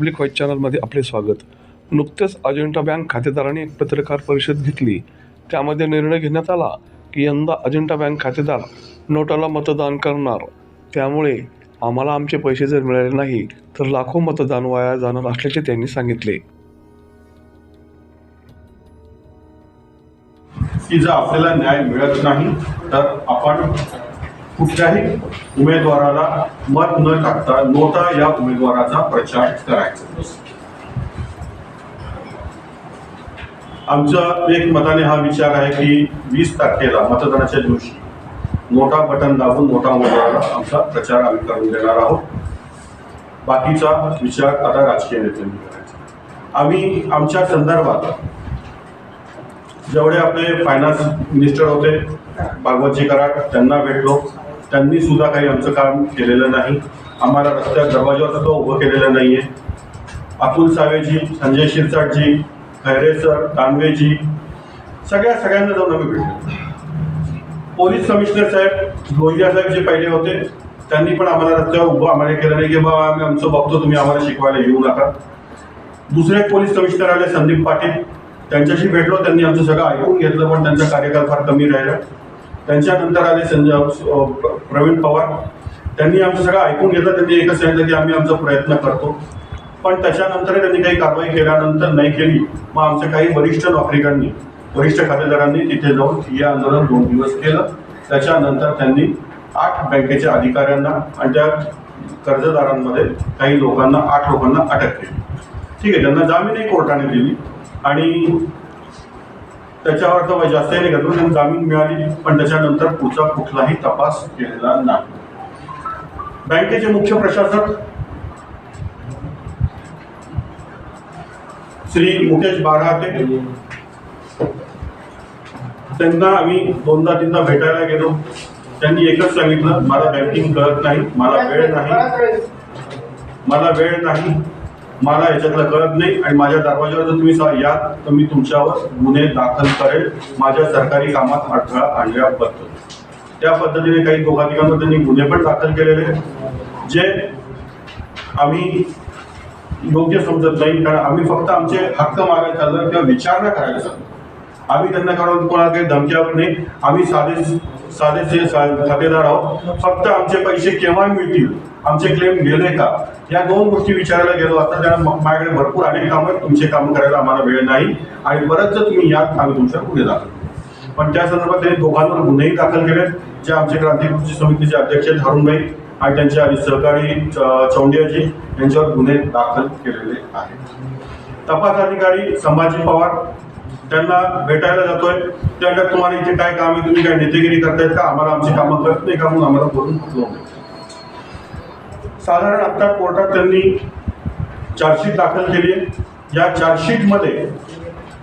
Public voice चॅनलमध्ये आपले स्वागत. नुकतेच अजिंठा बँक खातेदारांनी एक पत्रकार परिषद घेतली. त्यामध्ये निर्णय घेण्यात आला की यंदा अजिंठा बँक खातेदार नोटाला मतदान करणार. त्यामुळे आम्हाला आमचे पैसे जर मिळाले नाही तर लाखो मतदान वाया जाणार असल्याचे त्यांनी सांगितले. की जर आपल्याला न्याय मिळत नाही तर आपण कुठल्याही उमेदवाराला मत न टाकता नोटा या उमेदवाराचा प्रचार करायचा. आमचा एक मताने हा विचार आहे की वीस तारखेला मतदानाच्या दिवशी नोटा बटन दाबून नोटा उमेदवाराला आमचा प्रचार आम्ही करून देणार आहोत. बाकीचा विचार आता राजकीय नेत्यांनी करायचा. आम्ही आमच्या संदर्भात जेवढे आपले फायनान्स मिनिस्टर होते भागवतजी कराड त्यांना भेटलो. त्यांनी सुद्धा काही आमचं काम केलेलं नाही. आम्हाला रस्त्यात दरवाजावर सुद्धा उभं केलेलं नाही आहे अतुल सावेजी संजय शिरसाटजी खैरे सर दानवेजी सगळ्या सगळ्यांना जाऊन आम्ही भेटलो. पोलीस कमिशनर साहेब लोहिया साहेब जे पहिले होते त्यांनी पण आम्हाला रस्त्यावर उभं आम्हाला केलं नाही की बाबा आम्ही आमचं बघतो तुम्ही आम्हाला शिकवायला येऊ नका. दुसरे पोलीस कमिशनर आले संदीप पाटील. त्यांच्याशी भेटलो त्यांनी आमचं सगळं ऐकून घेतलं पण त्यांचा कार्यकाल फार कमी राहिला. त्यांच्यानंतर आले संजय प्रवीण पवार. त्यांनी आमचं सगळं ऐकून घेतलं त्यांनी एकच सांगितलं की आम्ही आमचा प्रयत्न करतो. पण त्याच्यानंतर त्यांनी काही कारवाई केल्यानंतर नाही केली. मग आमच्या काही वरिष्ठ नागरिकांनी वरिष्ठ खातेदारांनी तिथे जाऊन हे आंदोलन दोन दिवस केलं. त्याच्यानंतर त्यांनी आठ बँकेच्या अधिकाऱ्यांना आणि त्या कर्जदारांमध्ये काही लोकांना आठ लोकांना अटक केली. ठीक आहे त्यांना जामीनही कोर्टाने दिली. आणि त्याच्यावर तर म्हणजे जास्तही नाही जामीन मिळाली पण त्याच्यानंतर पुढचा कुठलाही तपास केलेला नाही. बँकेचे मुख्य प्रशासक श्री मुकेश बाराते त्यांना आम्ही दोनदा तीनदा भेटायला गेलो. त्यांनी एकच सांगितलं मला बँकिंग कळत नाही मला वेळ नाही. मला वेळ नाही. मला याच्यातलं कळत नाही आणि माझ्या दरवाजावर जर तुम्ही या तर मी तुमच्यावर गुन्हे दाखल करेल. माझ्या सरकारी कामात अडथळा आणल्याबद्दल. त्या पद्धतीने काही दोघांतिकांवर त्यांनी गुन्हे पण दाखल केलेले जे आम्ही योग्य समजत नाही कारण आम्ही फक्त आमचे हक्क मागायला चाललो किंवा विचारणा करायला चाललो. आम्ही त्यांना कारण कोणाला काही धमक्यावर नाही. आम्ही साधे साधेचे सा- खातेदार आहोत फक्त आमचे पैसे केव्हा मिळतील? आमचे क्लेम गेले का? या दोन गोष्टी विचारायला गेलो. आता त्यांना माझ्याकडे भरपूर अनेक कामं आहेत. तुमचे काम करायला आम्हाला वेळ नाही. आणि बरंच तुम्ही यात आम्ही तुमच्यापुढे दाखल पण त्या संदर्भात त्यांनी दोघांवर गुन्हेही दाखल केले जे आमचे क्रांतिकृती समितीचे अध्यक्ष आहेत आणि त्यांचे आणि सहकारी च- चौंडियाजी यांच्यावर गुन्हे दाखल केलेले आहेत. तपास अधिकारी संभाजी पवार त्यांना भेटायला जातोय. त्यांना तुम्हाला इथे काय काम आहे तुम्ही काय नेतेगिरी करतायत का? आम्हाला आमची कामं करत नाही का म्हणून आम्हाला बोलून साधारण आता कोर्टात त्यांनी चार्जशीट दाखल केली आहे. या चार्जशीटमध्ये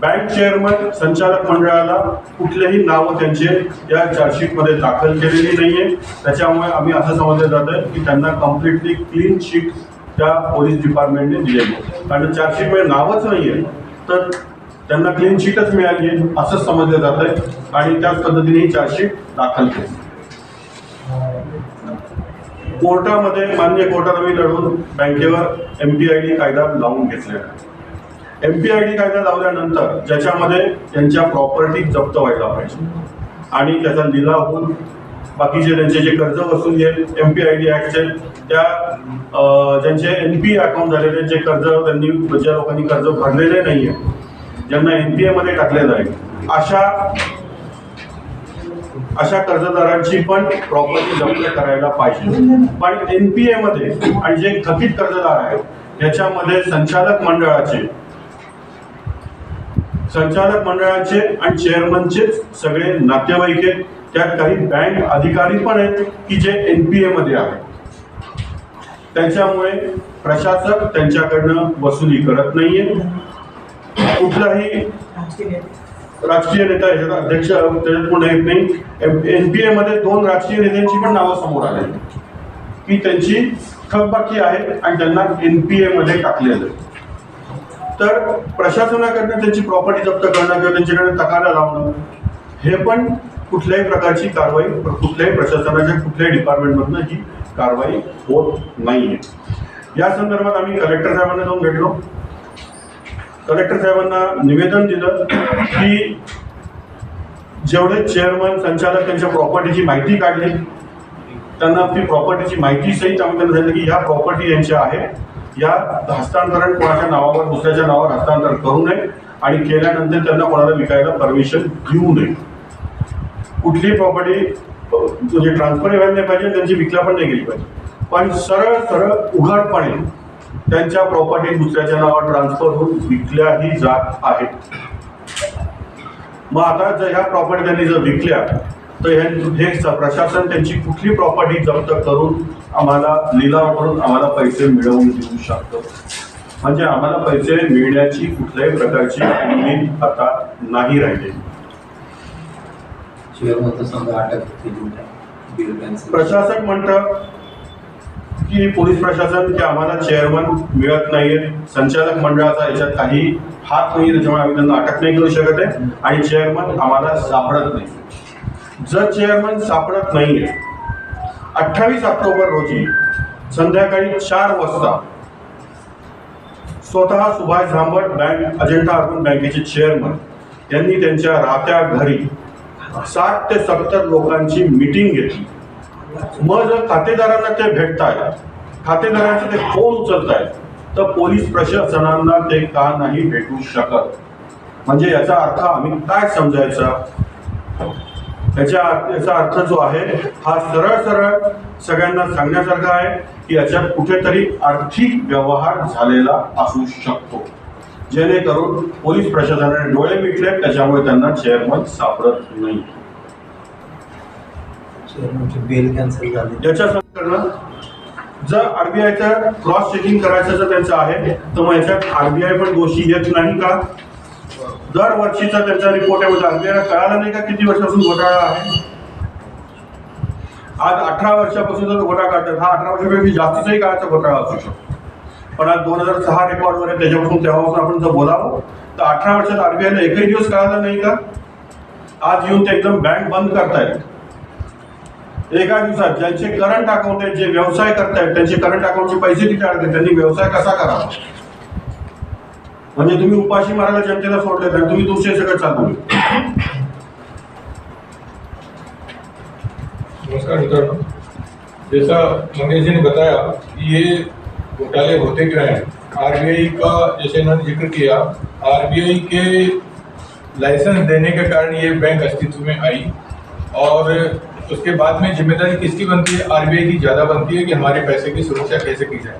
बँक चेअरमन संचालक मंडळाला कुठलेही नावं त्यांचे या चार्जशीटमध्ये दाखल केलेली नाहीये. त्याच्यामुळे आम्ही असं समजलं जातं की त्यांना कम्प्लिटली क्लीन शीट त्या पोलीस डिपार्टमेंटने दिलेली आहे. कारण चार्जशीटमध्ये नावच नाही आहे तर त्यांना क्लीन शीटच मिळाली आहे असं समजलं जात आहे आणि त्याच पद्धतीने ही चार्जशीट दाखल केली. कोर्टामध्ये मान्य कोर्टात आम्ही लढवून बँकेवर एम पी आय डी कायदा लावून घेतलेला एम पी आय डी कायदा लावल्यानंतर ज्याच्यामध्ये त्यांच्या प्रॉपर्टी जप्त व्हायला पाहिजे. आणि त्याचा लिलाव होऊन बाकीचे त्यांचे जे कर्ज वसूल आहेत एम पी आय डी ॲक्टचे त्या ज्यांचे एन पी अकाउंट झालेले जे कर्ज त्यांनी ज्या लोकांनी कर्ज भरलेले नाही आहे ज्यांना एनपीए मध्ये टाकलेलं आहे अशा अशा कर्जदारांची पण प्रॉपर्टी जप्त करायला पाहिजे. पण एनपीए मध्ये आणि जे थकीत कर्जदार आहेत याच्यामध्ये संचालक मंडळाचे संचालक मंडळाचे आणि चेअरमनचे सगळे नातेवाईक आहेत. त्यात काही बँक अधिकारी पण आहेत की जे एनपीए मध्ये आहेत. त्याच्यामुळे प्रशासक त्यांच्याकडनं वसुली करत नाहीये. कुठलाही राजकीय नेता याच्यात अध्यक्ष त्याच्यात कोण येत नाही. एन पी एमध्ये दोन राजकीय नेत्यांची पण नावं समोर आली. की त्यांची थकबाकी आहे आणि त्यांना एन पी एमध्ये टाकलेलं आहे. तर प्रशासनाकडनं त्यांची प्रॉपर्टी जप्त करणं किंवा त्यांच्याकडे तकाला लावणं हे पण कुठल्याही प्रकारची कारवाई कुठल्याही प्रशासनाच्या कुठल्याही डिपार्टमेंटमधनं ही कारवाई होत नाही आहे या संदर्भात आम्ही कलेक्टर साहेबांना जाऊन भेटलो. कलेक्टर साहेबांना निवेदन दिलं की जेवढे चेअरमन संचालक त्यांच्या प्रॉपर्टीची माहिती काढली त्यांना ती प्रॉपर्टीची माहिती सहित आम्ही त्यांना सांगितलं की ह्या प्रॉपर्टी यांच्या आहे. या हस्तांतरण कोणाच्या नावावर दुसऱ्याच्या नावावर हस्तांतरण करू नये आणि केल्यानंतर त्यांना कोणाला विकायला परमिशन देऊ नये. कुठली प्रॉपर्टी म्हणजे ट्रान्सफर व्हायला नाही पाहिजे त्यांची विकला पण नाही गेली पाहिजे. पण सरळ सरळ उघडपणे त्यांच्या प्रॉपर्टी दुसऱ्याच्या नावावर ट्रान्सफर होऊन विकल्याही जात आहेत. मग आता जर ह्या प्रॉपर्टी त्यांनी जर विकल्या तर हे प्रशासन त्यांची कुठली प्रॉपर्टी जप्त करून आम्हाला लिलाव करून आम्हाला पैसे मिळवून देऊ शकतं? म्हणजे आम्हाला पैसे मिळण्याची कुठल्याही प्रकारची उमेद आता नाही कॅन्सल प्रशासक म्हणतं की पोलीस प्रशासन की आम्हाला चेअरमन मिळत नाहीये. संचालक मंडळाचा याच्यात काही हात नाही त्याच्यामुळे आम्ही त्यांना अटक नाही करू शकत आहे. आणि चेअरमन आम्हाला सापडत नाही. जर चेअरमन सापडत नाहीये अठ्ठावीस ऑक्टोबर रोजी संध्याकाळी चार वाजता स्वतः सुभाष झांबट बँक अजंठा अर्बन बँकेचे चेअरमन यांनी त्यांच्या राहत्या घरी साठ ते सत्तर लोकांची मीटिंग घेतली. मग जर खातेदारांना ते भेटतायत खातेदारांचे ते फोन उचलतायत तर पोलीस प्रशासनांना ते का नाही भेटू शकत? म्हणजे याचा अर्थ आम्ही काय समजायचा? याच्या याचा अर्थ जो आहे हा सरळ सरळ सगळ्यांना सांगण्यासारखा आहे की याच्यात कुठेतरी आर्थिक व्यवहार झालेला असू शकतो. जेणेकरून पोलीस प्रशासनाने डोळे मिटले त्याच्यामुळे त्यांना चेअरमन सापडत नाही. आमची बेल कॅन्सल झाली. याच्या जर आरबीआयचं क्रॉस चेकिंग करायचं जर त्यांचं आहे तर मग याच्यात आरबीआय पण दोषी येत नाही का? दरवर्षीचा त्यांचा रिपोर्ट आहे म्हणजे आरबीआयला कळालं नाही का किती वर्षापासून घोटाळा आहे? आज अठरा वर्षापासून जर घोटाळा काढतात हा अठरा वर्षापेक्षा जास्तीचाही काळाचा घोटाळा असू शकतो. पण आज दोन हजार सहा रेकॉर्डवर आहे त्याच्यापासून तेव्हापासून आपण जर बोलावं तर अठरा वर्षात आरबीआयला एकही दिवस कळाला नाही का? आज येऊन ते एकदम बँक बंद करतायत. एका दिवसात ज्यांचे करंट अकाउंट आहेत जे व्यवसाय करतायत त्यांचे करंट अकाउंटचे पैसे किती अडकले त्यांनी व्यवसाय कसा करावा? म्हणजे तुम्ही उपाशी मारायला जनतेला सोडले आणि तुम्ही दुसरे सगळं चालू नमस्कार मित्रांनो. जैसा मंगेश जी ने बताया कि ये घोटाले होते क्या हैं? आरबीआई का जैसे इन्होंने जिक्र किया आरबीआई के लाइसेंस देने के कारण ये बैंक अस्तित्व में आई और उसके बाद में ज़िम्मेदारी किसकी बनती है? आरबीआई की ज़्यादा बनती है कि हमारे पैसे की सुरक्षा कैसे की जाए।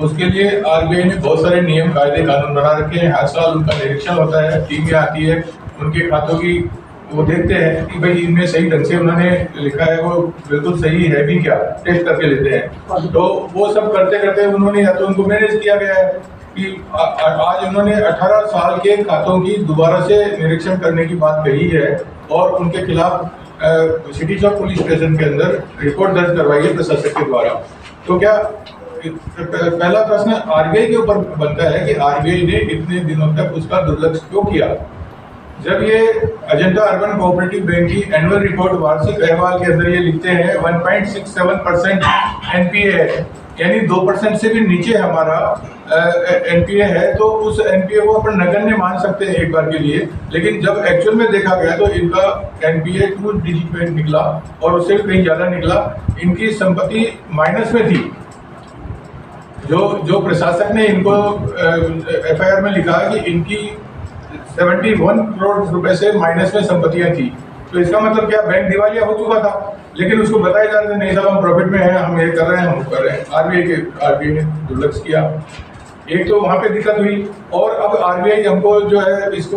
उसके लिए आरबीआई ने बहुत सारे नियम, कायदे, कानून बना रखे हैं। हर साल उनका निरीक्षण होता है, टीमें आती है, उनके खातों की वो देखते हैं कि भाई इनमें सही ढंग से उन्होंने लिखा है, वो बिल्कुल सही है भी क्या? टेस्ट करके लेते हैं। तो वो सब करते करते उन्होंने या तो उनको मैनेज किया गया है कि आज उन्होंने 18 साल के खातों की दोबारा से निरीक्षण करने की बात कही है और उनके खिलाफ सिटी चौक पुलिस स्टेशन के अंदर रिपोर्ट दर्ज करवाई है प्रशासक के द्वारा। तो क्या पहला प्रश्न आरबीआई के ऊपर बनता है कि आरबीआई ने इतने दिनों तक उसका दुर्लक्ष क्यों किया? जब ये अजंता अर्बन कोऑपरेटिव बैंक की एनुअल रिपोर्ट वार्षिक अहवाल के अंदर ये लिखते हैं 1.67 परसेंट एनपीए है, यानी दो परसेंट से भी नीचे हमारा एनपीए है तो उस एनपीए को अपन नगण्य मान सकते हैं एक बार के लिए। लेकिन जब एक्चुअल में देखा गया तो इनका एनपीए टू डिजिट में निकला और उससे भी कहीं ज़्यादा निकला। इनकी संपत्ति माइनस में थी। जो जो प्रशासक ने इनको एफआईआर में लिखा कि इनकी 71 करोड़ रुपए से माइनस में संपत्तियाँ थी। तो इसका मतलब क्या? बैंक दिवालिया हो चुका था। लेकिन उसको बताया जा रहा था, नहीं साहब, हम प्रॉफिट में हैं, हम ये कर रहे हैं, हम कर रहे हैं। आरबीआई के आरबीआई ने दुर्लक्ष किया। एक तो वहाँ पे दिक्कत हुई और अब आरबीआई हमको जो है, इसको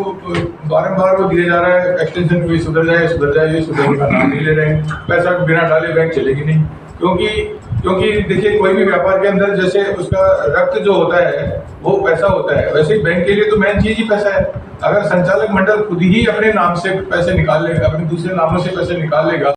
बारम्बार वो दिया जा रहा है एक्सटेंशन भी सुधर जाए सुधर जाए का नाम नहीं ले रहे हैं पैसा बिना डाले बैंक चलेगी नहीं। क्योंकि क्योंकि देखिए, कोई भी व्यापार के अंदर जैसे उसका रक्त जो होता है, वो पैसा होता है। वैसे बैंक के लिए तो मेन चीज़ ही पैसा है। अगर संचालक मंडल खुद ही अपने नाम से पैसे निकाल लेगा, अपने दूसरे नामों से पैसे निकाल लेगा